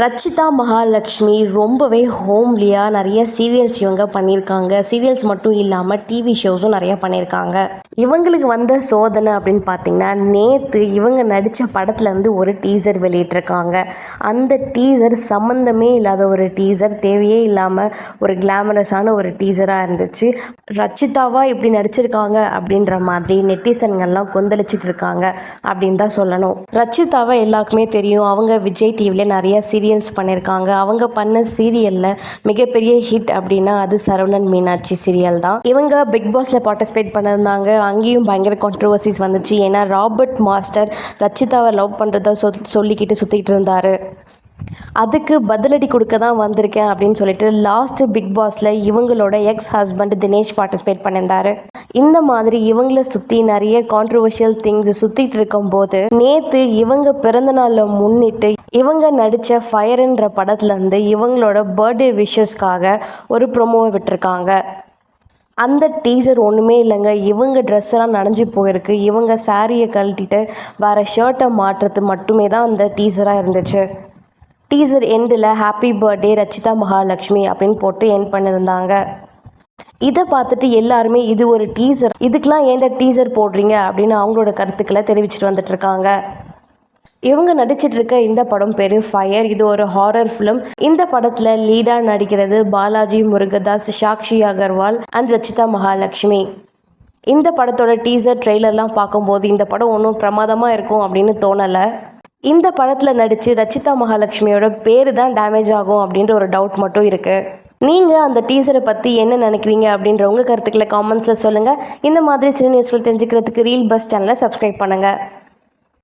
ரச்சிதா மகாலட்சுமி ரொம்பவே ஹோம்லியாக நிறைய சீரியல்ஸ் இவங்க பண்ணியிருக்காங்க. சீரியல்ஸ் மட்டும் இல்லாமல் டிவி ஷோஸும் நிறைய பண்ணியிருக்காங்க. இவங்களுக்கு வந்த சோதனை அப்படின்னு பார்த்தீங்கன்னா நேற்று இவங்க நடித்த படத்துலேருந்து ஒரு டீசர் வெளியிட்டிருக்காங்க. அந்த டீசர் சம்மந்தமே இல்லாத ஒரு டீசர் தேவையே இல்லாமல் ஒரு கிளாமரஸான ஒரு டீசராக இருந்துச்சு. ரச்சிதாவா இப்படி நடிச்சிருக்காங்க அப்படின்ற மாதிரி நெட்டிசன்கள்லாம் கொந்தளிச்சிட்டு இருக்காங்க அப்படின்னு தான் சொல்லணும். ரச்சிதாவை எல்லாருக்குமே தெரியும். அவங்க விஜய் டிவியில் நிறைய சீரியல்ஸ் பண்ணியிருக்காங்க அவங்க பண்ண சீரியலில் மிகப்பெரிய ஹிட் அப்படின்னா அது சரவணன் மீனாட்சி சீரியல் தான். இவங்க பிக் பாஸில் பார்ட்டிசிபேட் பண்ணியிருந்தாங்க அங்கேயும் பயங்கர கான்ட்ரவர்சிஸ் வந்துச்சு. ஏன்னா ராபர்ட் மாஸ்டர் ரச்சிதாவை லவ் பண்ணுறதா சொ சொல்லிக்கிட்டு சுற்றிக்கிட்டு இருந்தார். அதுக்கு பதிலடி கொடுக்க தான் வந்திருக்கேன் அப்படின்னு சொல்லிட்டு லாஸ்ட் பிக் பாஸில் இவங்களோட எக்ஸ் ஹஸ்பண்ட் தினேஷ் பார்ட்டிசிபேட் பண்ணியிருந்தார். இந்த மாதிரி இவங்கள சுற்றி நிறைய கான்ட்ரவர்ஷியல் திங்ஸ் சுற்றிட்டு இருக்கும்போது நேற்று இவங்க பிறந்தநாளில் முன்னிட்டு இவங்க நடித்த ஃபயர்ன்ற படத்துலேருந்து இவங்களோட பர்த்டே விஷஸ்க்காக ஒரு ப்ரொமோவை விட்டுருக்காங்க. அந்த டீசர் ஒன்றுமே இல்லைங்க. இவங்க ட்ரெஸ் எல்லாம் நனைஞ்சு போயிருக்கு. இவங்க சாரியை கழட்டிட்டு வேறு ஷர்ட்டை மாற்றுறது மட்டுமே தான் அந்த டீசராக இருந்துச்சு. டீசர் எண்டில் ஹாப்பி பர்த்டே ரச்சிதா மகாலட்சுமி அப்படின்னு போட்டு எண்ட் பண்ணியிருந்தாங்க இதை பார்த்துட்டு எல்லாருமே இது ஒரு டீசர் இதுக்கெலாம் ஏன்டா டீசர் போடுறீங்க அப்படின்னு அவங்களோட கருத்துக்களை தெரிவிச்சிட்டு வந்துட்டு இருக்காங்க. இவங்க நடிச்சிட்டு இருக்க இந்த படம் பேர் ஃபயர் இது ஒரு ஹாரர் ஃபிலிம் இந்த படத்தில் லீடாக நடிக்கிறது பாலாஜி முருகதாஸ் சாக்ஷி அகர்வால் அண்ட் ரச்சிதா மகாலட்சுமி. இந்த படத்தோட டீசர் ட்ரெய்லர்லாம் பார்க்கும்போது இந்த படம் ஒன்றும் பிரமாதமாக இருக்கும் அப்படின்னு தோணலை. இந்த படத்தில் நடித்து ரச்சிதா மகாலட்சுமியோட பேர் தான் டேமேஜ் ஆகும் அப்படின்ற ஒரு டவுட் மட்டும் இருக்குது நீங்கள் அந்த டீசரை பற்றி என்ன நினைக்கிறீங்க அப்படின்ற உங்கள் கருத்துக்களை காமெண்ட்ஸில் சொல்லுங்கள் இந்த மாதிரி சிறு நியூஸ்கள் தெரிஞ்சுக்கிறதுக்கு ரீல் பஸ் சேனலை சப்ஸ்கிரைப் பண்ணுங்கள்